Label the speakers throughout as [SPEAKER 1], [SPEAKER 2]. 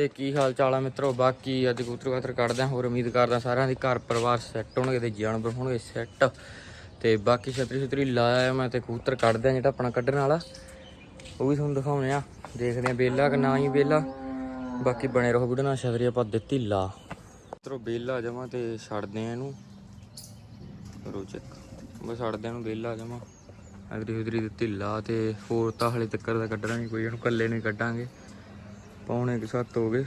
[SPEAKER 1] ਤੇ ਕੀ ਹਾਲ ਚਾਲ ਆ ਮਿੱਤਰੋ? ਬਾਕੀ ਅੱਜ ਕਬੂਤਰ ਕਬੂਤਰ ਕੱਢਦੇ ਹਾਂ ਹੋਰ ਉਮੀਦ ਕਰਦਾ ਸਾਰਿਆਂ ਦੀ ਘਰ ਪਰਿਵਾਰ ਸੈੱਟ ਹੋਣਗੇ ਤੇ ਜਾਨਵਰ ਹੋਣਗੇ ਸੈੱਟ। ਤੇ ਬਾਕੀ ਛਤਰੀ ਛਤਰੀ ਲਾਇਆ ਮੈਂ ਤੇ ਕਬੂਤਰ ਕੱਢਦੇ ਆ ਜਿਹੜਾ ਆਪਣਾ ਕੱਢਣ ਵਾਲਾ। ਉਹ ਵੀ ਤੁਹਾਨੂੰ ਦਿਖਾਉਣੇ ਆ। ਦੇਖਦੇ ਆ ਬੇਲਾ ਕਿ ਨਾ ਹੀ ਬੇਲਾ। ਬਾਕੀ ਬਣੇ ਰਹੋ ਵੀਡੀਓ ਨਾਲ, ਛਤਰੀ ਆਪਾਂ ਦਿੱਤੀ ਲਾ। ਮਿੱਤਰੋ, ਬੇਲਾ ਜਮਾ ਤੇ ਛੱਡਦੇ ਆ ਇਹਨੂੰ। ਕਰੋ ਚੈੱਕ ਬਸ ਛੱਡਦੇ ਆ ਇਹਨੂੰ ਬੇਲਾ ਜਮਾ। ਅਗਰੀ ਉਧਰੀ ਦਿੱਤੀ ਲਾ ਤੇ ਹੋਰ ਤਾਂ ਹਲੇ ਤੱਕਰ ਦਾ ਕੱਢਣਾ ਨਹੀਂ, ਕੋਈ ਇਹਨੂੰ ਕੱਲੇ ਨਹੀਂ ਕੱਢਾਂਗੇ। ਪੌਣੇ ਕੁ ਹੋ ਗਏ।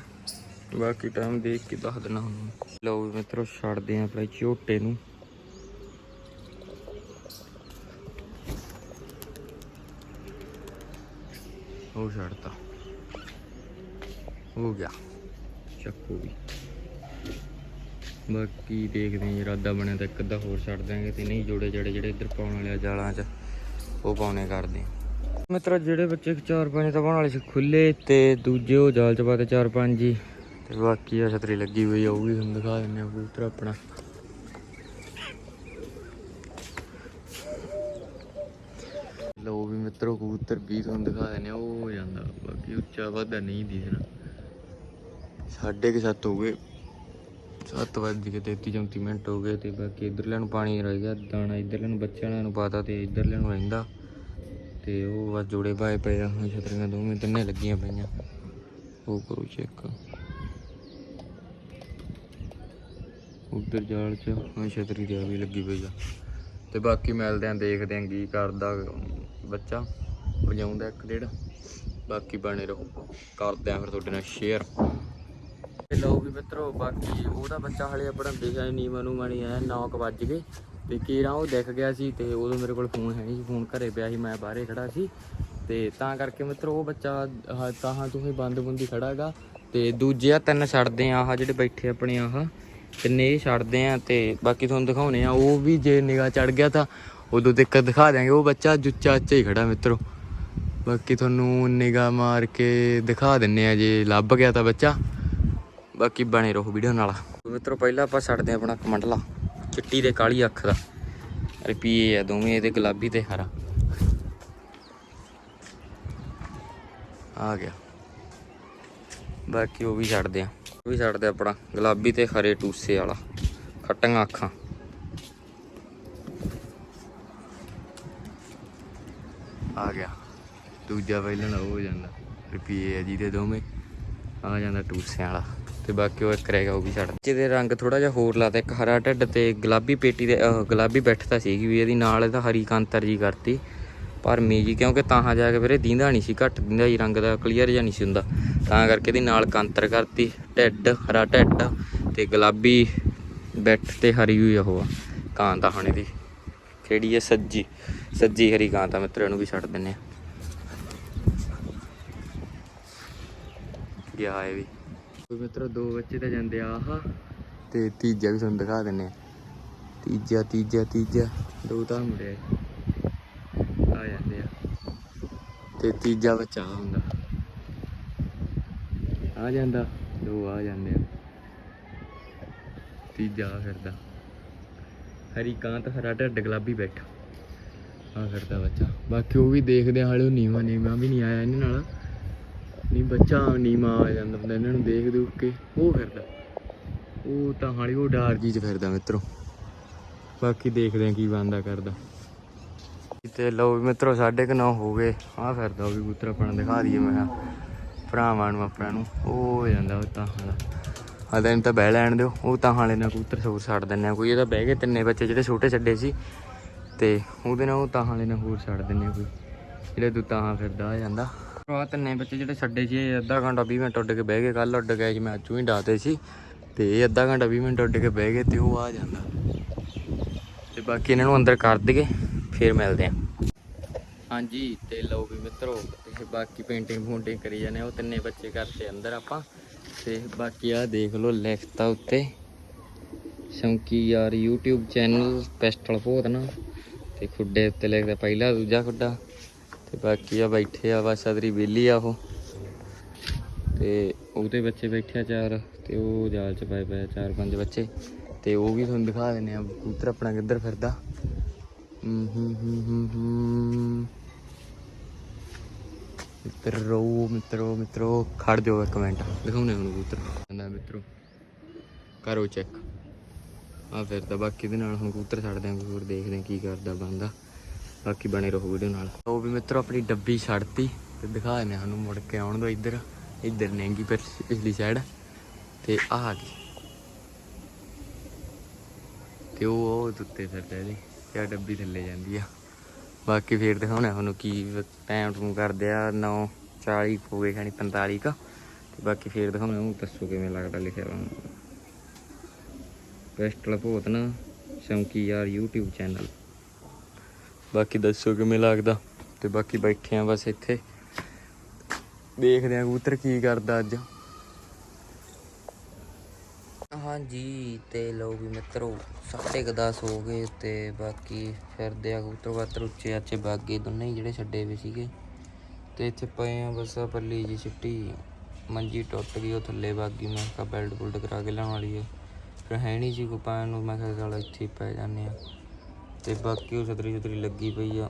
[SPEAKER 1] ਬਾਕੀ ਟਾਈਮ ਦੇਖ ਕੇ ਦੱਸ ਦੇਣਾ ਹੁਣ। ਲਓ ਵੀ ਮਿੱਤਰੋ, ਛੱਡਦੇ ਆਂ ਆਪਣੇ ਝੋਟੇ ਨੂੰ। ਉਹ ਛੱਡਤਾ। ਹੋ ਗਿਆ। ਚੱਕੂ ਵੀ। ਬਾਕੀ ਦੇਖਦੇ ਆਂ ਇਰਾਦਾ ਬਣਿਆ ਤਾਂ ਇੱਕ ਅੱਧਾ ਹੋਰ ਛੱਡ ਦਾਂਗੇ ਤੇ ਨਹੀਂ ਜੋੜੇ ਜੜੇ ਜਿਹੜੇ ਇੱਧਰ ਪਾਉਣ ਵਾਲੇ ਜਾਲਾਂ 'ਚ, ਉਹ ਪਾਉਣੇ ਕਰਦੇ ਆਂ ਮਿੱਤਰੋ, ਜਿਹੜੇ ਬੱਚੇ ਚਾਰ ਪੰਜ ਤਾਂ ਪਾਉਣ ਵਾਲੇ ਸੀ ਖੁੱਲੇ ਤੇ ਦੂਜੇ ਉਹ ਜਾਲ 'ਚ ਪਾਤੇ ਚਾਰ ਪੰਜ ਜੀ ਤੇ ਬਾਕੀ ਆ ਛਤਰੀ ਲੱਗੀ ਹੋਈ ਆ, ਉਹ ਵੀ ਤੁਹਾਨੂੰ ਦਿਖਾ ਦਿੰਦੇ ਆ, ਕਬੂਤਰ ਆਪਣਾ। ਲੋ ਵੀ ਮਿੱਤਰੋ, ਕਬੂਤਰ ਵੀ ਤੁਹਾਨੂੰ ਦਿਖਾ ਦਿੰਦੇ ਆ, ਉਹ ਹੋ ਜਾਂਦਾ। ਬਾਕੀ ਉੱਚਾ ਵਾਧਾ ਨਹੀਂ ਦਿਸਣਾ। ਸਾਢੇ ਕੁ ਸੱਤ ਹੋ ਗਏ। ਸੱਤ ਵੱਜ ਕੇ 33 34 ਮਿੰਟ ਹੋ ਗਏ ਤੇ ਬਾਕੀ ਇਧਰਲੇ ਨੂੰ ਪਾਣੀ ਰਹਿ ਗਿਆ, ਦਾਣਾ ਇਧਰਲੇ ਨੂੰ, ਬੱਚਿਆਂ ਨੂੰ ਪਾਤਾ ਤੇ ਇਧਰਲੇ ਨੂੰ ਰਹਿੰਦਾ। ਤੇ ਉਹ ਬਸ ਜੋੜੇ ਪਾਏ ਪਏ ਆ, ਹੁਣ ਛਤਰੀਆਂ ਦੋਵੇਂ ਤਿੰਨੇ ਲੱਗੀਆਂ ਪਈਆਂ। ਉਹ ਕਰੋ ਚੈੱਕ ਉਧਰ ਜਾਲ ਚ, ਹੁਣ ਛਤਰੀ ਤੇ ਆ ਵੀ ਲੱਗੀ ਪਈ ਆ। ਤੇ ਬਾਕੀ ਮਿਲਦੇ ਆਂ, ਦੇਖਦੇ ਆਂ ਕੀ ਕਰਦਾ ਬੱਚਾ। ਵਜਾਉਂਦਾ ਇੱਕ ਡੇਢ। ਬਾਕੀ ਬਣੇ ਰਹੋ। ਕਰਦੇ ਆਂ ਫਿਰ ਤੁਹਾਡੇ ਨਾਲ ਸ਼ੇਅਰ ਲਓ ਵੀ ਮਿੱਤਰੋ, ਬਾਕੀ ਉਹਦਾ ਬੱਚਾ ਹਲੇ ਆਪਣਾ ਦਿਖਿਆ ਨਹੀਂ, ਮਨੂ ਮਣੀ ਆਇਆ 9 ਵੱਜ ਗਏ। ਤੇ ਕੀਰਾ ਉਹ ਦਿਖ ਗਿਆ ਸੀ ਤੇ ਉਦੋਂ ਮੇਰੇ ਕੋਲ ਫੋਨ ਹੈ ਨਹੀਂ ਸੀ, ਫੋਨ ਘਰੇ ਪਿਆ ਸੀ, ਮੈਂ ਬਾਹਰੇ ਖੜਾ ਸੀ ਤੇ ਤਾਂ ਕਰਕੇ ਮਿੱਤਰੋ ਉਹ ਬੱਚਾ ਆਹ ਤਾਹਾਂ ਤੋਂ ਹੀ ਬੰਦ ਬੁੰਦੀ ਖੜਾਗਾ ਤੇ ਦੂਜੇ ਆ ਤਿੰਨ ਛੱਡਦੇ ਆ, ਆਹ ਜਿਹੜੇ ਬੈਠੇ ਆਪਣੇ ਆਹ, ਤਿੰਨੇ ਇਹ ਛੱਡਦੇ ਆ ਤੇ ਬਾਕੀ ਤੁਹਾਨੂੰ ਦਿਖਾਉਣੇ ਆ, ਉਹ ਵੀ ਜੇ ਨਿਗਾਹ ਚੜ ਗਿਆ ਤਾਂ ਉਦੋਂ ਤੱਕ ਦਿਖਾ ਦਿਆਂਗੇ, ਉਹ ਬੱਚਾ ਜੁੱਚਾ ਅੱਚਾ ਹੀ ਖੜਾ ਮਿੱਤਰੋ। ਬਾਕੀ ਤੁਹਾਨੂੰ ਨਿਗਾਹ ਮਾਰ ਕੇ ਦਿਖਾ ਦਿੰਨੇ ਆ, ਜੇ ਲੱਭ ਗਿਆ ਤਾਂ ਬੱਚਾ। ਬਾਕੀ ਬਣੇ ਰਹੋ ਵੀਡੀਓ ਨਾਲ। ਮਿੱਤਰੋ, ਪਹਿਲਾਂ ਆਪਾਂ ਛੱਡਦੇ ਹਾਂ ਆਪਣਾ ਕਮੰਡਲਾ। ਚਿੱਟੀ ਤੇ ਕਾਲੀ ਅੱਖ ਦਾ। ਰੁਪਈਏ ਆ, ਦੋਵੇਂ ਇਹਦੇ ਗੁਲਾਬੀ ਤੇ ਹਰਾ ਆ ਗਿਆ। ਬਾਕੀ ਉਹ ਵੀ ਛੱਡਦੇ ਆ। ਉਹ ਵੀ ਛੱਡਦੇ ਆਪਣਾ। ਗੁਲਾਬੀ ਤੇ ਹਰੇ ਟੂਸੇ ਵਾਲਾ। ਖੱਟੀਆਂ ਅੱਖਾਂ। ਆ ਗਿਆ। ਦੂਜਾ ਪਹਿਲਾਂ ਉਹ ਹੋ ਜਾਂਦਾ। ਰੁਪਈਏ ਆ ਜਿਹਦੇ ਦੋਵੇਂ। ਆ ਜਾਂਦਾ ਟੂਸਿਆਂ ਵਾਲਾ। ਤੇ ਬਾਕੀ ਉਹ ਇੱਕ ਰਹਿ ਗਿਆ, ਉਹ ਵੀ ਛੱਡ ਜਿਹਦੇ ਰੰਗ ਥੋੜਾ ਜਿਹਾ ਹੋਰ ਲਾਤਾ, ਇੱਕ ਹਰਾ ਢਿੱਡ ਤੇ ਗੁਲਾਬੀ ਪੇਟੀ ਦੇ ਗੁਲਾਬੀ ਬੈਠ ਤਾਂ ਸੀਗੀ ਵੀ ਇਹਦੀ, ਨਾਲ ਇਹਦਾ ਹਰੀ ਕਾਂਤਰ ਜੀ ਕਰਤੀ। ਪਰ ਜੀ, ਕਿਉਂਕਿ ਤਾਹਾਂ ਜਾ ਕੇ ਵੀਰੇ ਦੀਂਦਾ ਨਹੀਂ ਸੀ, ਘੱਟ ਦਿੰਦਾ ਜੀ ਰੰਗ ਦਾ ਕਲੀਅਰ ਜਿਹਾ ਨਹੀਂ ਸੀ ਹੁੰਦਾ। ਤਾਂ ਕਰਕੇ ਇਹਦੀ ਨਾਲ ਕਾਂਤਰ ਕਰਤੀ, ਢਿੱਡ, ਹਰਾ ਢਿੱਡ ਤੇ ਗੁਲਾਬੀ ਬੈਠ ਤੇ ਹਰੀ ਹੋਈ ਉਹ ਆ ਕਾਂ ਤਾਂ ਹੁਣ ਇਹਦੀ। ਕਿਹੜੀ ਹੈ ਸੱਜੀ। ਸੱਜੀ ਹਰੀ ਕਾਂ ਤਾਂ ਮਿੱਤਰ, ਇਹਨੂੰ ਵੀ ਛੱਡ ਦਿੰਨੇ ਆ। ਗਿਆ ਇਹ ਵੀ। ਮਿੱਤਰੋ ਦੋ ਬੱਚੇ ਤਾਂ ਜਾਂਦੇ ਆ ਆਹ। ਤੇ ਤੀਜਾ ਵੀ ਤੁਹਾਨੂੰ ਦਿਖਾ ਦਿੰਨੇ ਆ। ਤੀਜਾ ਤੀਜਾ ਤੀਜਾ। ਦੋ ਤਾਂ ਮੁੰਡੇ ਆ। ਜਾਂਦੇ ਆ। ਤੇ ਤੀਜਾ ਬੱਚਾ ਹੁੰਦਾ। ਆ ਜਾਂਦਾ। ਦੋ ਆ ਜਾਂਦੇ ਆ। ਤੀਜਾ ਫਿਰਦਾ। ਹਰੀ ਕਾਂਤ ਹਰਾ ਢੱਡ ਗੁਲਾਬੀ ਬੈਠਾ। ਆ ਫਿਰਦਾ ਬੱਚਾ। ਬਾਕੀ ਉਹ ਵੀ ਦੇਖਦੇ ਆ ਹਾਲੇ ਉਹ ਨੀਵਾ ਨੀਵਾ ਵੀ ਨਹੀਂ ਆਇਆ ਇਹਨਾਂ ਨਾਲ। ਨਹੀਂ ਬੱਚਾ ਨੀਮਾ ਆ ਜਾਂਦਾ ਹੁੰਦਾ ਇਹਨਾਂ ਨੂੰ ਦੇਖ ਦੁੱਖ ਕੇ, ਉਹ ਫਿਰਦਾ। ਉਹ ਤਾਂ ਹਾਲੀ ਉਹ ਡਾਰ ਜੀ ਚ ਫਿਰਦਾ ਮਿੱਤਰੋ। ਬਾਕੀ ਦੇਖਦੇ ਆ ਕੀ ਬੰਦਾ ਕਰਦਾ। ਤੇ ਲਓ ਵੀ ਮਿੱਤਰੋ, ਸਾਢੇ ਕੁ ਨੌ ਹੋ ਗਏ। ਆ ਫਿਰਦਾ ਉਹ ਵੀ ਕਬੂਤਰ ਆਪਣਾ ਦਿਖਾ ਦਈਏ ਮੈਂ ਭਰਾਵਾਂ ਨੂੰ ਆਪਣਾ ਨੂੰ। ਉਹ ਹੋ ਜਾਂਦਾ ਉਹ ਤਾਂ ਹਾਲਾ। ਆ ਤਾਂ ਇਹਨੂੰ ਤਾਂ ਬਹਿ ਲੈਣ ਦਿਓ। ਉਹ ਤਾਂ ਹਾਲੇ ਨਾ ਕਬੂਤਰ ਸੂਰ ਛੱਡ ਦਿੰਨੇ ਆ ਕੋਈ ਇਹਦਾ ਬਹਿ ਗਏ ਤਿੰਨੇ ਬੱਚੇ ਜਿਹੜੇ ਛੋਟੇ ਛੱਡੇ ਸੀ। ਤੇ ਉਹਦੇ ਨਾਲ ਉਹ ਤਾਂ ਹਾਲੇ ਨਾਲ ਹੋਰ ਛੱਡ ਦਿੰਨੇ ਆ ਕੋਈ। ਜਿਹੜੇ ਤੂੰ ਤਾਂ ਫਿਰਦਾ, ਆ ਜਾਂਦਾ। ਆ ਤਿੰਨੇ ਬੱਚੇ ਜਿਹੜੇ ਛੱਡੇ ਸੀ, ਇਹ ਅੱਧਾ ਘੰਟਾ 20 ਮਿੰਟ ਉੱਡ ਕੇ ਬਹਿ ਗਏ। ਕੱਲ ਉੱਡ ਗਏ ਸੀ, ਮੈਂ ਅੱਜ ਵੀ ਡਾਤੇ ਸੀ। ਤੇ ਇਹ ਅੱਧਾ ਘੰਟਾ 20 ਮਿੰਟ ਉੱਡ ਕੇ ਬਹਿ ਗਏ ਤੇ ਉਹ ਆ ਜਾਂਦਾ। ਤੇ ਬਾਕੀ ਇਹਨਾਂ ਨੂੰ ਅੰਦਰ ਕਰ ਦਈਏ, ਫੇਰ ਮਿਲਦੇ ਆਂ। ਹਾਂਜੀ, ਤੇ ਲਓ ਵੀ ਮਿੱਤਰੋ, ਤੇ ਬਾਕੀ ਪੇਂਟਿੰਗ ਫੂੰਟਿੰਗ ਕਰੀ ਜਾਂਦੇ ਉਹ ਤਿੰਨੇ ਬੱਚੇ ਕਰਤੇ ਅੰਦਰ ਆਪਾਂ। ਤੇ ਬਾਕੀ ਆ ਦੇਖ ਲਓ ਲਿਖਤਾ ਉੱਤੇ। ਸ਼ੌਂਕੀ ਯਾਰ YouTube ਚੈਨਲ ਪਿਸਟਲ ਭੋਤਨਾ ਤੇ ਖੁੱਡੇ ਉੱਤੇ ਲਿਖਦਾ ਪਹਿਲਾ ਦੂਜਾ ਖੁੱਡਾ। ਤੇ ਬਾਕੀ ਆ ਬੈਠੇ ਆ ਬਸ ਅਦਰੀ ਵਿਹਲੀ ਆ ਉਹ। ਤੇ ਉਹਦੇ ਬੱਚੇ ਬੈਠੇ ਆ ਚਾਰ, ਤੇ ਉਹ ਜਾਲ ਚ ਪਏ ਪਏ ਚਾਰ ਪੰਜ ਬੱਚੇ। ਤੇ ਉਹ ਵੀ ਤੁਹਾਨੂੰ ਦਿਖਾ ਦਿੰਨੇ ਆ, ਕਬੂਤਰ ਆਪਣਾ ਕਿੱਧਰ ਫਿਰਦਾ। ਹੂੰ ਹੂੰ ਹੂੰ ਹੂੰ ਮਿੱਤਰੋ ਮਿੱਤਰੋ ਮਿੱਤਰੋ, ਖੜ ਜਾਓ ਇੱਕ ਮਿੰਟ। ਦਿਖਾਉਣੇ ਹੁਣ ਕਬੂਤਰ। ਕਹਿੰਦਾ ਮਿੱਤਰੋ, ਕਰੋ ਚੈੱਕ ਆ ਫਿਰਦਾ, ਬਾਕੀ ਦੇ ਨਾਲ ਹੁਣ ਕਬੂਤਰ ਛੱਡਦੇ ਆਂ ਹੋਰ ਦੇਖਦੇ ਆਂ ਕੀ ਕਰਦਾ ਬੰਦਾ। ਬਾਕੀ ਬਣੇ ਰਹੋ ਵੀਡੀਓ ਨਾਲ। ਉਹ ਵੀ ਮਿੱਤਰੋ, ਆਪਣੀ ਡੱਬੀ ਛੱਡਤੀ ਤੇ ਦਿਖਾ ਦਿੰਦੇ ਆਂ ਸਾਨੂੰ ਮੁੜ ਕੇ ਆਉਣ ਦੋ ਇੱਧਰ। ਇੱਧਰ ਨੇਗੀ ਪਰ ਪਿਛਲੀ ਸਾਈਡ ਤੇ ਆ ਆ ਗਈ। ਤੇ ਉਹ ਉਹ ਉੱਤੇ ਫਿਰਦਾ ਇਹਦੇ ਤੇ ਆਹ ਡੱਬੀ ਥੱਲੇ ਜਾਂਦੀ ਆ। ਬਾਕੀ ਫੇਰ ਦਿਖਾਉਣਾ ਤੁਹਾਨੂੰ ਕੀ ਟਾਈਮ ਟੂਮ ਕਰਦੇ ਆ 9:40 ਹੋ ਗਏ ਖਾਣੀ 45 ਕ। ਤੇ ਬਾਕੀ ਫੇਰ ਦਿਖਾਉਣਾ ਉਹ ਦੱਸੋ ਕਿਵੇਂ ਲੱਗਦਾ ਲਿਖਿਆ ਵਾ। ਪਿਸਟਲ ਭੋਤਨਾ ਸ਼ੌਂਕੀ ਯਾਰ YouTube ਚੈਨਲ ਬਾਕੀ ਦੱਸੋ ਕਿਵੇਂ ਲੱਗਦਾ? ਤੇ ਬਾਕੀ ਬੈਠੇ ਆ ਬਸ ਇੱਥੇ। ਦੇਖਦੇ ਆ ਕਬੂਤਰ ਕੀ ਕਰਦਾ ਅੱਜ। ਹਾਂਜੀ, ਤੇ ਲੋ ਵੀ ਮਿੱਤਰੋ, ਸਾਢੇ ਕੁ ਦਸ ਹੋ ਗਏ ਤੇ ਬਾਕੀ ਫਿਰਦੇ ਆ ਕਬੂਤਰ ਬਾਤਰ ਉੱਚੇ ਆਚੇ ਬਾਗੇ, ਦੋਨੇ ਹੀ ਜਿਹੜੇ ਛੱਡੇ ਵੀ ਸੀਗੇ। ਤੇ ਇੱਥੇ ਪਏ ਆ ਬਸ ਪੱਲੀ ਜੀ ਛਿੱਟੀ ਮੰਜੀ ਟੁੱਟ ਗਈ, ਉਹ ਥੱਲੇ ਬਾਗੀ, ਮੈਂ ਕਿਹਾ ਬੈਲਟ ਬੁਲਟ ਕਰਾ ਕੇ ਲਿਆਉਣ ਵਾਲੀ ਹੈ ਫਿਰ ਹੈ ਨਹੀਂ ਸੀ ਕੋ ਪਾਣ ਨੂੰ, ਮੈਂ ਕਿਹਾ ਚਲ ਇੱਥੇ ਪੈ ਜਾਂਦੇ ਆ। ਤੇ ਬਾਕੀ ਉਹ ਛਤਰੀ ਛਤਰੀ ਲੱਗੀ ਪਈ ਆ।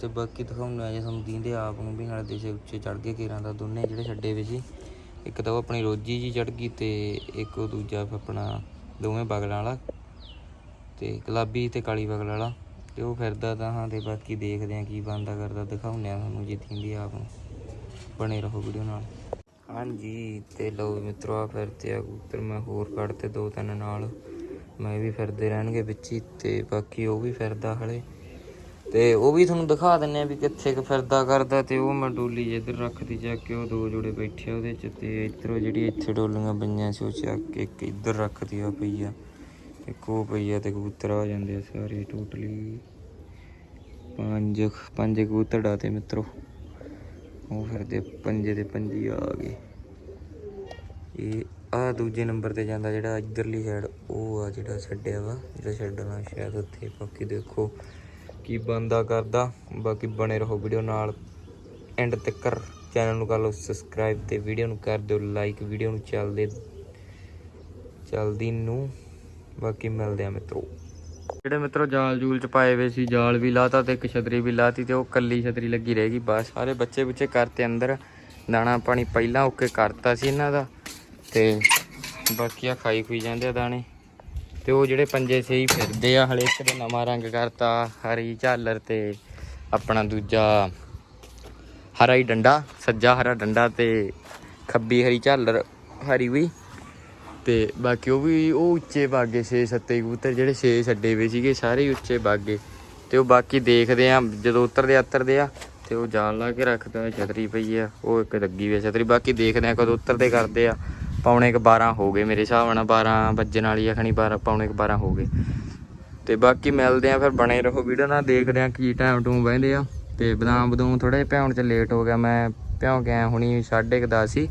[SPEAKER 1] ਤੇ ਬਾਕੀ ਦਿਖਾਉਣਾ ਜੇ ਤੁਹਾਨੂੰ ਦੀਂਦੇ ਆਪ ਨੂੰ ਵੀ ਨਾਲੇ ਦੇਸੇ ਉੱਚੇ ਚੜ ਗਏ ਕੇਰਾਂ ਦਾ ਦੋਨੇ ਜਿਹੜੇ ਛੱਡੇ ਵੇ ਸੀ। ਇੱਕ ਤਾਂ ਉਹ ਆਪਣੀ ਰੋਜੀ ਜੀ ਚੜ ਗਈ ਤੇ ਇੱਕ ਉਹ ਦੂਜਾ ਆਪਣਾ ਦੋਵੇਂ ਬਗਲਾਂ ਵਾਲਾ ਤੇ ਗੁਲਾਬੀ ਤੇ ਕਾਲੀ ਬਗਲ ਵਾਲਾ। ਤੇ ਉਹ ਫਿਰਦਾ ਤਾਂ ਹਾਂ ਤੇ ਬਾਕੀ ਦੇਖਦੇ ਆ ਕੀ ਬੰਦਾ ਕਰਦਾ। ਦਿਖਾਉਂਦੇ ਆ ਤੁਹਾਨੂੰ ਜੇ ਦੀਂਦੇ ਆਪ ਨੂੰ। ਬਣੇ ਰਹੋ ਵੀਡੀਓ ਨਾਲ। ਹਾਂਜੀ, ਤੇ ਲਓ ਵੀ ਮਿੱਤਰੋ ਆ ਫਿਰਦੇ ਆ ਕਬੂਤਰ ਮੈਂ ਹੋਰ ਕੱਢਤੇ ਦੋ ਤਿੰਨ ਨਾਲ। ਮੈਂ ਵੀ ਫਿਰਦੇ ਰਹਿਣਗੇ ਵਿੱਚ ਹੀ ਤੇ ਬਾਕੀ ਉਹ ਵੀ ਫਿਰਦਾ ਹਲੇ। ਤੇ ਉਹ ਵੀ ਤੁਹਾਨੂੰ ਦਿਖਾ ਦਿੰਨੇ ਆ ਵੀ ਕਿੱਥੇ ਕੁ ਫਿਰਦਾ ਕਰਦਾ ਤੇ ਉਹ ਮੈਂ ਡੋਲੀ ਜਿੱਧਰ ਰੱਖਦੀ ਜਾ ਕੇ ਉਹ ਦੋ ਜੋੜੇ ਬੈਠੇ ਉਹਦੇ ਚ ਤੇ ਇੱਧਰੋਂ ਜਿਹੜੀ ਇੱਥੇ ਡੋਲੀਆਂ ਪਈਆਂ ਸੀ ਉਹ ਚੱਕ ਕੇ ਇੱਕ ਇੱਧਰ ਰੱਖਦੀ ਆ ਪਈ ਆ। ਇੱਕ ਉਹ ਪਈ ਆ ਤੇ ਕਬੂਤਰ ਆ ਜਾਂਦੇ ਆ ਸਾਰੇ ਟੋਟਲੀ। ਪੰਜ ਪੰਜ ਕਬੂਤਰ ਡਾਤੇ ਮਿੱਤਰੋ, ਉਹ ਫਿਰਦੇ ਪੰਜੇ ਦੇ ਪੰਜੀ ਆ ਗਏ। ਇਹ ਆ ਦੂਜੇ ਨੰਬਰ ਤੇ ਜਾਂਦਾ ਜਿਹੜਾ ਇਧਰਲੀ ਸਾਈਡ ਉਹ ਆ ਜਿਹੜਾ ਛੱਡਿਆ ਵਾ, ਜਿਹੜਾ ਛੱਡਣਾ ਸ਼ਾਇਦ ਉੱਥੇ, ਬਾਕੀ ਦੇਖੋ ਕੀ ਬੰਦਾ ਕਰਦਾ। ਬਾਕੀ ਬਣੇ ਰਹੋ ਵੀਡੀਓ ਨਾਲ। ਐਂਡ ਤੱਕ ਚੈਨਲ ਨੂੰ ਕਰ ਲਓ ਸਬਸਕ੍ਰਾਈਬ ਤੇ ਵੀਡੀਓ ਨੂੰ ਕਰ ਦਿਓ ਲਾਈਕ ਵੀਡੀਓ ਨੂੰ ਚੱਲਦੇ, ਚੱਲਦੀ ਨੂੰ। ਬਾਕੀ ਮਿਲਦੇ ਆ ਮਿੱਤਰੋ। ਜਿਹੜੇ ਮਿੱਤਰੋ ਜਾਲ ਜੂਲ ਚ ਪਾਏ ਹੋਏ ਸੀ, ਜਾਲ ਵੀ ਲਾਤਾ ਤੇ ਇੱਕ ਛਤਰੀ ਵੀ ਲਾਤੀ ਤੇ ਉਹ ਕੱਲੀ ਛਤਰੀ ਲੱਗੀ ਰਹੇਗੀ ਬਸ ਸਾਰੇ ਬੱਚੇ ਬੁੱਚੇ ਕਰਤੇ ਅੰਦਰ, ਦਾਣਾ ਪਾਣੀ ਪਹਿਲਾਂ ਓਕੇ ਕਰਤਾ ਸੀ ਇਹਨਾਂ ਦਾ। ਤੇ ਬਾਕੀ ਆ ਖਾਈ ਖੁਈ ਜਾਂਦੇ ਆ ਦਾਣੇ। ਤੇ ਉਹ ਜਿਹੜੇ ਪੰਜੇ ਸਹੀ ਫਿਰਦੇ ਆ, ਹਲੇ ਇੱਕ ਦੇ ਨਵਾਂ ਰੰਗ ਕਰਤਾ, ਹਰੀ ਝਾਲਰ ਤੇ ਆਪਣਾ ਦੂਜਾ ਹਰਾ ਹੀ ਡੰਡਾ, ਸੱਜਾ ਹਰਾ ਡੰਡਾ ਤੇ ਖੱਬੀ ਹਰੀ ਝਾਲਰ ਹਰੀ ਵੀ। ਤੇ ਬਾਕੀ ਉਹ ਵੀ, ਉਹ ਉੱਚੇ ਬਾਗੇ 6 7 ਕਬੂਤਰ ਜਿਹੜੇ 6 ਛੱਡੇ ਵੇ ਸੀਗੇ, ਸਾਰੇ ਉੱਚੇ ਬਾਗੇ। ਤੇ ਉਹ ਬਾਕੀ ਦੇਖਦੇ ਆ, ਜਦੋਂ ਉਤਰਦੇ ਆ ਆ, ਤੇ ਉਹ ਜਾਲ ਲਾ ਕੇ ਰੱਖਦਾ, ਛਤਰੀ ਪਈ ਆ, ਉਹ ਇੱਕ ਲੱਗੀ ਵੀ ਆ ਛਤਰੀ। ਬਾਕੀ ਦੇਖਦੇ ਆ ਕਦੋਂ ਉਤਰਦੇ ਕਰਦੇ ਆ। ਪੌਣੇ ਕ 12 ਹੋ ਗਏ ਮੇਰੇ ਹਿਸਾਬ ਨਾਲ 12 ਵੱਜਣ ਵਾਲੀ ਆ ਖਣੀ 12 ਪੌਣੇ ਕ 12 ਹੋ ਗਏ। ਤੇ ਬਾਕੀ ਮਿਲਦੇ ਆ, ਫਿਰ ਬਣੇ ਰਹੋ ਵੀਡੀਓ ਨਾਲ, ਦੇਖਦੇ ਆ ਕੀ ਟਾਈਮ ਟੂਮ ਬਹਿੰਦੇ ਆ। ਤੇ ਬਦਾਮ ਬਦੂਮ ਥੋੜੇ ਭਿਉਣ ਚ ਲੇਟ ਹੋ ਗਿਆ, ਮੈਂ ਭਿਉਂ ਕੇ ਆਇਆ ਹੁਣੀ 10:30 ਸੀ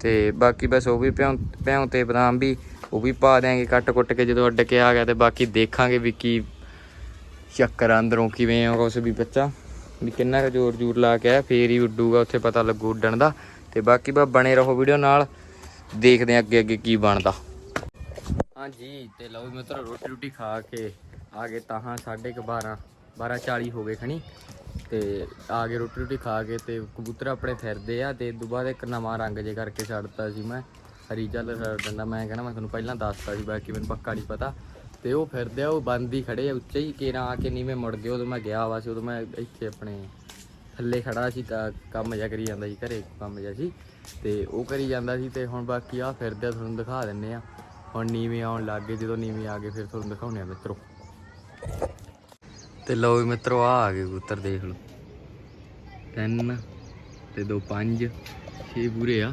[SPEAKER 1] ਤੇ ਬਾਕੀ ਬਸ ਉਹ ਵੀ ਭਿਉਂ ਭਿਉਂ ਤੇ ਬਦਾਮ ਵੀ, ਉਹ ਵੀ ਪਾ ਦਿਆਂਗੇ ਕੱਟ ਕੁੱਟ ਕੇ ਜਦੋਂ ਅੱਡ ਕੇ ਆ ਗਿਆ ਤੇ ਬਾਕੀ ਦੇਖਾਂਗੇ ਵੀ ਕੀ ਚੱਕਰ ਆ ਅੰਦਰੋਂ ਕਿਵੇਂ ਆ ਕੁਛ ਵੀ ਬੱਚਾ। ਵੀ ਕਿੰਨਾ ਕੁ ਜ਼ੋਰ ਜ਼ੋਰ ਲਾ ਕੇ ਆਇਆ, ਫੇਰ ਹੀ ਉੱਡੂਗਾ, ਉੱਥੇ ਪਤਾ ਲੱਗੂ ਉੱਡਣ ਦਾ। ਤੇ ਬਾਕੀ ਬਸ ਬਣੇ ਰਹੋ ਵੀਡੀਓ ਨਾਲ। ਦੇਖਦੇ ਆ ਅੱਗੇ ਅੱਗੇ ਕੀ ਬਣਦਾ। ਹਾਂਜੀ, ਤੇ ਲਓ ਵੀ ਮਿੱਤਰੋ, ਰੋਟੀ ਰੋਟੀ ਖਾ ਕੇ ਆ ਗਏ ਤਾਹਾਂ 12:30 12:40 ਹੋ ਗਏ ਖਣੀ। ਤੇ ਆ ਗਏ ਰੋਟੀ ਰੋਟੀ ਖਾ ਕੇ ਤੇ ਕਬੂਤਰ ਆਪਣੇ ਫਿਰਦੇ ਆ ਤੇ ਇਦੋਂ ਬਾਅਦ ਇੱਕ ਨਵਾਂ ਰੰਗ ਜੇ ਕਰਕੇ ਛੱਡਤਾ ਸੀ ਮੈਂ, ਹਰੀ ਚੱਲ ਡੰਡਾ ਮੈਂ ਕਹਿੰਦਾ ਮੈਂ ਤੁਹਾਨੂੰ ਪਹਿਲਾਂ ਦੱਸਤਾ ਸੀ, ਬਾਕੀ ਮੈਨੂੰ ਪੱਕਾ ਨਹੀਂ ਪਤਾ। ਤੇ ਉਹ ਫਿਰਦੇ ਆ, ਉਹ ਬੰਦ ਹੀ ਖੜੇ ਆ, ਉੱਚੇ ਹੀ ਕੇਰਾ ਆ ਕੇ ਨੀਵੇਂ ਮੁੜ ਗਏ। ਉਦੋਂ ਮੈਂ ਗਿਆ ਵਾ ਸੀ, ਉਦੋਂ ਮੈਂ ਇੱਥੇ ਆਪਣੇ ਥੱਲੇ ਖੜਾ ਸੀ, ਤਾਂ ਕੰਮ ਜਿਹਾ ਕਰੀ ਜਾਂਦਾ ਸੀ, ਘਰੇ ਕੰਮ ਜਿਹਾ ਸੀ। ਤੇ ਉਹ ਕਰੀ ਜਾਂਦਾ ਸੀ ਤੇ ਹੁਣ ਬਾਕੀ ਆ ਫਿਰਦੇ ਆ, ਤੁਹਾਨੂੰ ਦਿਖਾ ਦਿੰਨੇ ਆ। ਹੁਣ ਨੀਵੇਂ ਆਉਣ ਲੱਗ ਗਏ, ਜਦੋਂ ਨੀਵੇਂ ਆ ਗਏ, ਫਿਰ ਤੁਹਾਨੂੰ ਦਿਖਾਉਣੇ ਆ ਮਿੱਤਰੋ। ਤੇ ਲਓ ਵੀ ਮਿੱਤਰੋ ਆ ਆ ਗਏ ਕਬੂਤਰ, ਦੇਖ ਲਓ। ਤਿੰਨ ਤੇ ਦੋ ਪੰਜ, ਛੇ ਪੂਰੇ ਆ।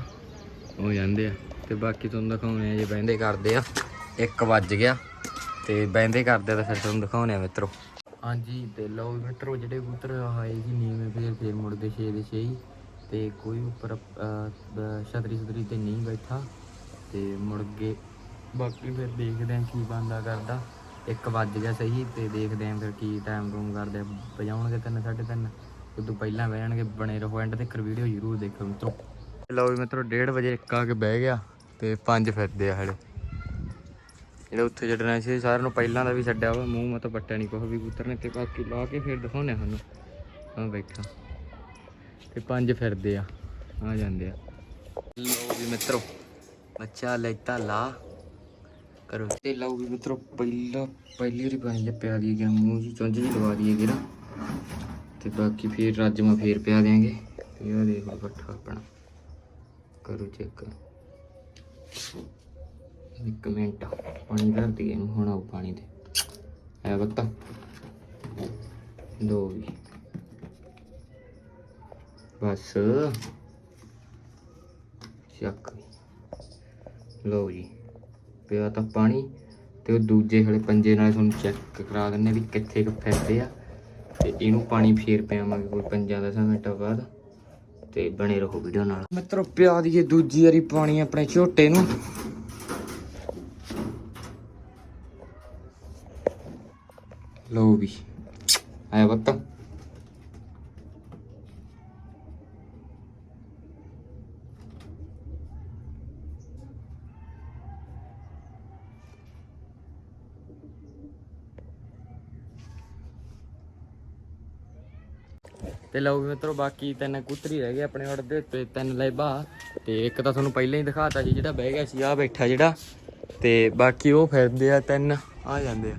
[SPEAKER 1] ਹੋ ਜਾਂਦੇ ਆ। ਤੇ ਬਾਕੀ ਤੁਹਾਨੂੰ ਦਿਖਾਉਣੇ ਆ, ਜੇ ਬਹਿੰਦੇ ਕਰਦੇ ਆ 1 ਵੱਜ ਗਿਆ। ਤੇ ਬਹਿੰਦੇ ਕਰਦੇ ਆ ਤਾਂ ਫਿਰ ਤੁਹਾਨੂੰ ਦਿਖਾਉਣੇ ਆ ਮਿੱਤਰੋ। ਹਾਂਜੀ, ਤੇ ਲਓ ਵੀ ਮਿੱਤਰੋ, ਜਿਹੜੇ ਕਬੂਤਰ ਆਏ ਸੀ ਨੀਵੇਂ, ਫਿਰ ਫੇਰ ਮੁੜਦੇ 6 ਦੇ 6 ਹੀ। ਤੇ ਕੋਈ ਉੱਪਰ ਛਤਰੀ ਛਤਰੀ ਤੇ ਨਹੀਂ ਬੈਠਾ ਤੇ ਮੁੜ ਗਏ ਬਾਕੀ ਫਿਰ ਦੇਖਦੇ ਆਂ ਕੀ ਬੰਦਾ ਕਰਦਾ। 1 ਵੱਜ ਗਿਆ ਸਹੀ ਤੇ ਦੇਖਦੇ ਆਂ ਫਿਰ ਕੀ ਟਾਈਮ ਰੂਮ ਕਰਦੇ ਆ। ਵਜਾਉਣਗੇ ਤਿੰਨ ਸਾਢੇ ਤਿੰਨ ਉਦੋਂ ਪਹਿਲਾਂ ਬਹਿ ਜਾਣਗੇ ਬਣੇ ਰਹੋ ਐਂਡ ਤੱਕ ਵੀਡੀਓ ਜ਼ਰੂਰ ਦੇਖੋ ਮਿੱਤਰੋ। ਲਓ ਵੀ ਮਿੱਤਰੋ 1:30 ਵਜੇ ਇੱਕ ਆ ਕੇ ਬਹਿ ਗਿਆ ਤੇ ਪੰਜ ਫਿਰਦੇ ਆ ਹਲੇ। ਜਿਹੜਾ ਉੱਥੇ ਛੱਡਣਾ ਸੀ, ਸਾਰਿਆਂ ਨੂੰ ਪਹਿਲਾਂ ਦਾ ਵੀ ਛੱਡਿਆ ਵਾ, ਮੂੰਹ ਮਤ ਪੱਟਿਆ ਨਹੀਂ ਕੁਛ ਵੀ, ਕਬੂਤਰ ਨੇ ਤੇ ਬਾਕੀ ਲਾ ਕੇ ਫਿਰ ਦਿਖਾਉਣੇ ਸਾਨੂੰ ਹਾਂ, ਬੈਠਾ। ਤੇ ਪੰਜ ਫਿਰਦੇ ਆ ਆ ਜਾਂਦੇ ਆ। ਲਓ ਵੀ ਮਿੱਤਰੋ, ਬੱਚਾ ਲੈਤਾ ਲਾ। ਕਰੋ ਤੇ ਲਓ ਵੀ ਮਿੱਤਰੋ, ਪਹਿਲਾ, ਪਹਿਲੀ ਵਾਰੀ ਪਾਣੀ ਜਿਹਾ ਪਿਆ ਦੀ ਗਿਆ ਮੂੰਹ ਜੀ ਚੁੰਝ ਜੀ ਲਵਾ ਦਈਏ ਗਿਰਾ ਤੇ ਬਾਕੀ ਫੇਰ ਰਾਜਮਾ ਫੇਰ ਪਿਆ ਦੇਾਂਗੇ ਤੇ ਇਹ ਦੇਖ ਲਓ ਆਪਣਾ। ਕਰੋ ਚੈੱਕ ਇੱਕ ਮਿੰਟ, ਪਾਣੀ ਧਰ ਦਈਏ, ਹੁਣ ਆਓ ਪਾਣੀ ਦੇ ਐ ਬੱਤਾ। ਦੋ ਵੀ। ਬਸ ਚੱਕ ਲਓ ਜੀ ਪਿਆ ਤਾਂ ਪਾਣੀ ਤੇ ਉਹ ਦੂਜੇ ਹਲੇ ਪੰਜੇ ਨਾਲ ਤੁਹਾਨੂੰ ਚੈੱਕ ਕਰਾ ਦਿੰਨੇ ਵੀ ਕਿੱਥੇ ਕੁ ਫਿਰਦੇ ਆ। ਤੇ ਇਹਨੂੰ ਪਾਣੀ ਫੇਰ ਪਿਆਵਾਂਗੇ ਕੋਈ 5-10 ਮਿੰਟਾਂ ਬਾਅਦ। ਤੇ ਬਣੇ ਰਹੋ ਵੀਡੀਓ ਨਾਲ। ਮਿੱਤਰੋ ਪਿਆ ਦੀਏ ਦੂਜੀ ਵਾਰੀ ਪਾਣੀ ਆਪਣੇ ਝੋਟੇ ਨੂੰ। ਲਓ ਵੀ। ਆਇਆ ਵਕਤ ਤੇ ਲਓ ਵੀ ਮਿੱਤਰੋ, ਬਾਕੀ ਤਿੰਨ ਕੂਤਰੀ ਰਹਿ ਗਏ ਆਪਣੇ ਉੜਦੇ ਤੇ ਤਿੰਨ ਲੈ ਬਾ ਤੇ ਇੱਕ ਤਾਂ ਤੁਹਾਨੂੰ ਪਹਿਲਾਂ ਹੀ ਦਿਖਾਤਾ ਸੀ ਜਿਹੜਾ ਬਹਿ ਗਿਆ ਸੀ ਆ ਬੈਠਾ ਜਿਹੜਾ। ਤੇ ਬਾਕੀ ਉਹ ਫਿਰਦੇ ਆ ਤਿੰਨ ਆ ਜਾਂਦੇ ਆ।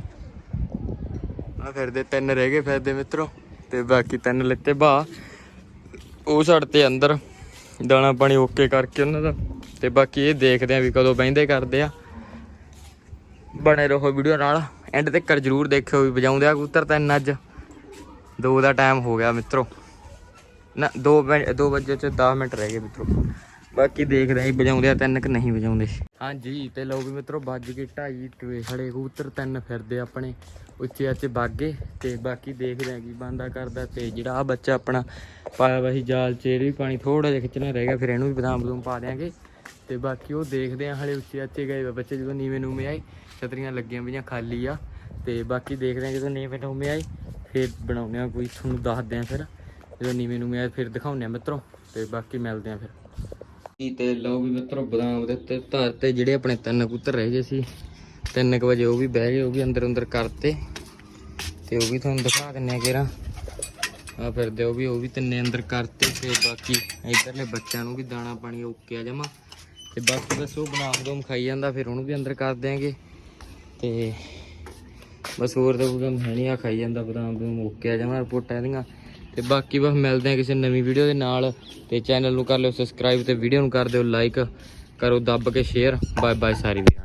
[SPEAKER 1] ਆ ਫਿਰਦੇ, ਤਿੰਨ ਰਹਿ ਗਏ ਫਿਰਦੇ ਮਿੱਤਰੋ। ਤੇ ਬਾਕੀ ਤਿੰਨ ਲਿੱਤੇ ਬਾ ਉਹ ਛੱਡ ਤੇ ਅੰਦਰ ਦਾਣਾ ਪਾਣੀ ਓਕੇ ਕਰਕੇ ਉਹਨਾਂ ਦਾ। ਤੇ ਬਾਕੀ ਇਹ ਦੇਖਦੇ ਆ ਵੀ ਕਦੋਂ ਬਹਿੰਦੇ ਕਰਦੇ ਆ। ਬਣੇ ਰਹੋ ਵੀਡੀਓ ਨਾਲ। ਐਂਡ ਤੱਕ ਜਰੂਰ ਦੇਖਿਓ ਵੀ, ਵਜਾਉਂਦੇ ਆ ਕਬੂਤਰ ਤਿੰਨ ਅੱਜ। ਦੋ ਦਾ ਟਾਈਮ ਹੋ ਗਿਆ ਮਿੱਤਰੋ। ਨਾ 2 ਮਿੰਟ 2 ਵਜੇ ਚ 10 ਮਿੰਟ ਰਹਿ ਗਏ ਮਿੱਤਰੋ। ਬਾਕੀ ਦੇਖਦੇ ਆਂ ਵਜਾਉਂਦੇ ਆ ਤਿੰਨ ਕਿ ਨਹੀਂ ਵਜਾਉਂਦੇ। ਹਾਂਜੀ, ਤੇ ਲਓ ਵੀ ਮਿੱਤਰੋ, ਵੱਜ ਕੇ 2:30 ਟਵੇ ਖੜੇ ਕਬੂਤਰ ਤਿੰਨ ਫਿਰਦੇ ਆਪਣੇ। ਉੱਚੇ ਉੱਚੇ ਬਾਗੇ, ਤੇ ਬਾਕੀ ਦੇਖਦੇ ਆਂ ਕੀ ਬੰਦਾ ਕਰਦਾ, ਤੇ ਜਿਹੜਾ ਆ ਬੱਚਾ ਆਪਣਾ ਪਾਇਆ ਵਾ ਸੀ ਜਾਲ ਚ, ਇਹ ਵੀ ਪਾਣੀ ਥੋੜਾ ਜਿਹਾ ਖਿੱਚਣਾ ਰਹਿ ਗਿਆ, ਫਿਰ ਇਹਨੂੰ ਵੀ ਬਦਾਮ ਬਦੂਮ ਪਾ ਦਿਆਂਗੇ। ਤੇ ਬਾਕੀ ਉਹ ਦੇਖਦੇ ਆਂ, ਹਲੇ ਉੱਚੇ ਉੱਚੇ ਗਏ ਵਾ ਬੱਚੇ ਜਦੋਂ ਨੀਵੇਂ ਨੂਵੇਂ ਆਏ, ਛਤਰੀਆਂ ਲੱਗੀਆਂ ਪਈਆਂ ਖਾਲੀ ਆ। ਤੇ ਬਾਕੀ ਦੇਖਦੇ ਆਂ ਜਦੋਂ ਨੀਵੇਂ ਨੂਵੇਂ ਆਏ ਫਿਰ ਬਣਾਉਂਦੇ ਆ ਕੋਈ, ਤੁਹਾਨੂੰ ਦੱਸਦੇ ਆ ਫਿਰ। ਜਦੋਂ ਨੀਵੇਂ ਨੂੰ ਮੈਂ ਫਿਰ ਦਿਖਾਉਂਦੇ ਆ ਮਿੱਤਰੋ, ਤੇ ਬਾਕੀ ਮਿਲਦੇ ਆ ਫਿਰ। ਜੀ ਤੇ ਲਓ ਵੀ ਮਿੱਤਰੋ, ਬਦਾਮ ਦੇ ਉੱਤੇ ਧਰ ਤੇ ਜਿਹੜੇ ਆਪਣੇ ਤਿੰਨ ਕਬੂਤਰ ਰਹਿ ਗਏ ਸੀ 3 ਵਜੇ ਉਹ ਵੀ ਬਹਿ ਗਏ, ਉਹ ਵੀ ਅੰਦਰ ਅੰਦਰ ਕਰਤੇ। ਤੇ ਉਹ ਵੀ ਤੁਹਾਨੂੰ ਦਿਖਾ ਦਿੰਨੇ ਆ ਕਿਰਾ ਆ ਫਿਰਦੇ ਉਹ ਵੀ ਉਹ ਵੀ ਤਿੰਨੇ ਅੰਦਰ ਕਰਤੇ, ਤੇ ਬਾਕੀ ਇਧਰਲੇ ਬੱਚਿਆਂ ਨੂੰ ਵੀ ਦਾਣਾ ਪਾਣੀ ਓਕੇ ਆ ਜਮਾ। ਤੇ ਬਾਕੀ ਬਸ ਉਹ ਬਣਾ ਬਦੂਮ ਖਾਈ ਜਾਂਦਾ, ਫਿਰ ਉਹਨੂੰ ਵੀ ਅੰਦਰ ਕਰ ਦਿਆਂਗੇ। ਤੇ ਬਸ ਹੋਰ ਤਾਂ ਕੋਈ ਕੰਮ ਹੈ ਨਹੀਂ ਆ ਖਾਈ ਜਾਂਦਾ, ਬਦਾਮ ਬਦੂਮ ਓਕੇ ਆ ਰਿਪੋਰਟਾਂ ਇਹਦੀਆਂ। ਤੇ ਬਾਕੀ ਬਸ ਮਿਲਦੇ ਆ ਕਿਸੇ ਨਵੀਂ ਵੀਡੀਓ ਦੇ ਨਾਲ। ਤੇ ਚੈਨਲ ਨੂੰ ਕਰ ਲਿਓ ਸਬਸਕ੍ਰਾਈਬ ਤੇ ਵੀਡੀਓ ਨੂੰ ਕਰ ਦਿਓ ਲਾਈਕ ਕਰੋ ਦੱਬ ਕੇ ਸ਼ੇਅਰ ਬਾਏ ਬਾਏ ਸਾਰੀ ਵੀਡੀਓ।